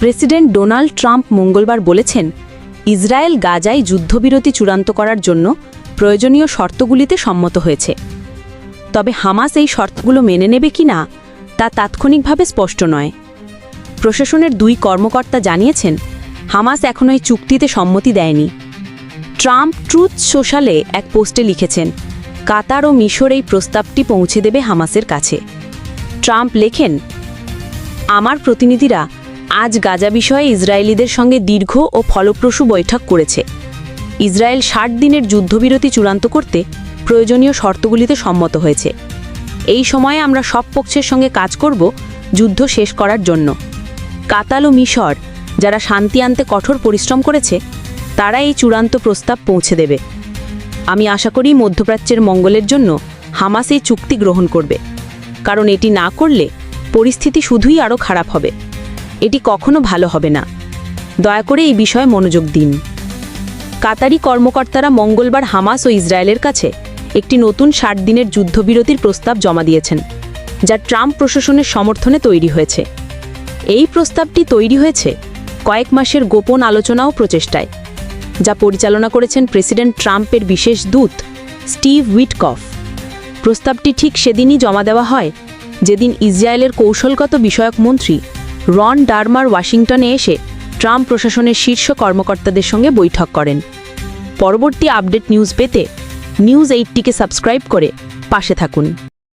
President Donald Trump মঙ্গলবার বলেছেন, Israel গাজায় যুদ্ধবিরতি চূড়ান্ত করার জন্য প্রয়োজনীয় শর্তগুলিতে সম্মত হয়েছে। তবে হামাস এই শর্তগুলো মেনে নেবে কি না, তা তাৎক্ষণিকভাবে স্পষ্ট নয়। প্রশাসনের দুই কর্মকর্তা জানিয়েছেন, হামাস এখনও এই চুক্তিতে সম্মতি দেয়নি। ট্রাম্প ট্রুথ সোশ্যালে এক পোস্টে লিখেছেন, কাতার ও মিশর এই প্রস্তাবটি পৌঁছে দেবে হামাসের কাছে। ট্রাম্প লেখেন, আমার প্রতিনিধিরা আজ গাজা বিষয়ে ইসরায়েলিদের সঙ্গে দীর্ঘ ও ফলপ্রসূ বৈঠক করেছে। ইসরায়েল ষাট দিনের যুদ্ধবিরতি চূড়ান্ত করতে প্রয়োজনীয় শর্তগুলিতে সম্মত হয়েছে। এই সময়ে আমরা সব পক্ষের সঙ্গে কাজ করব যুদ্ধ শেষ করার জন্য। কাতাল ও মিশর, যারা শান্তি আনতে কঠোর পরিশ্রম করেছে, তারা এই চূড়ান্ত প্রস্তাব পৌঁছে দেবে। আমি আশা করি মধ্যপ্রাচ্যের মঙ্গলের জন্য হামাস এই চুক্তি গ্রহণ করবে। কারণ এটি না করলে পরিস্থিতি শুধুই আরও খারাপ হবে। এটি কখনো ভালো হবে না। দয়া করে এই বিষয়ে মনোযোগ দিন। কাতারি কর্মকর্তারা মঙ্গলবার হামাস ও ইসরায়েলের কাছে একটি নতুন ষাট দিনের যুদ্ধবিরতির প্রস্তাব জমা দিয়েছেন, যা ট্রাম্প প্রশাসনের সমর্থনে তৈরি হয়েছে। এই প্রস্তাবটি তৈরি হয়েছে কয়েক মাসের গোপন আলোচনা ও প্রচেষ্টায়, যা পরিচালনা করেছেন প্রেসিডেন্ট ট্রাম্পের বিশেষ দূত স্টিভ উইটকফ। প্রস্তাবটি ঠিক সেদিনই জমা দেওয়া হয়, যেদিন ইসরায়েলের কৌশলগত বিষয়ক মন্ত্রী রন ডারমার ওয়াশিংটনে এসে ট্রাম্প প্রশাসনের শীর্ষ কর্মকর্তাদের সঙ্গে বৈঠক করেন। পরবর্তী আপডেট নিউজ পেতে নিউজ এইটটিকে সাবস্ক্রাইব করে পাশে থাকুন।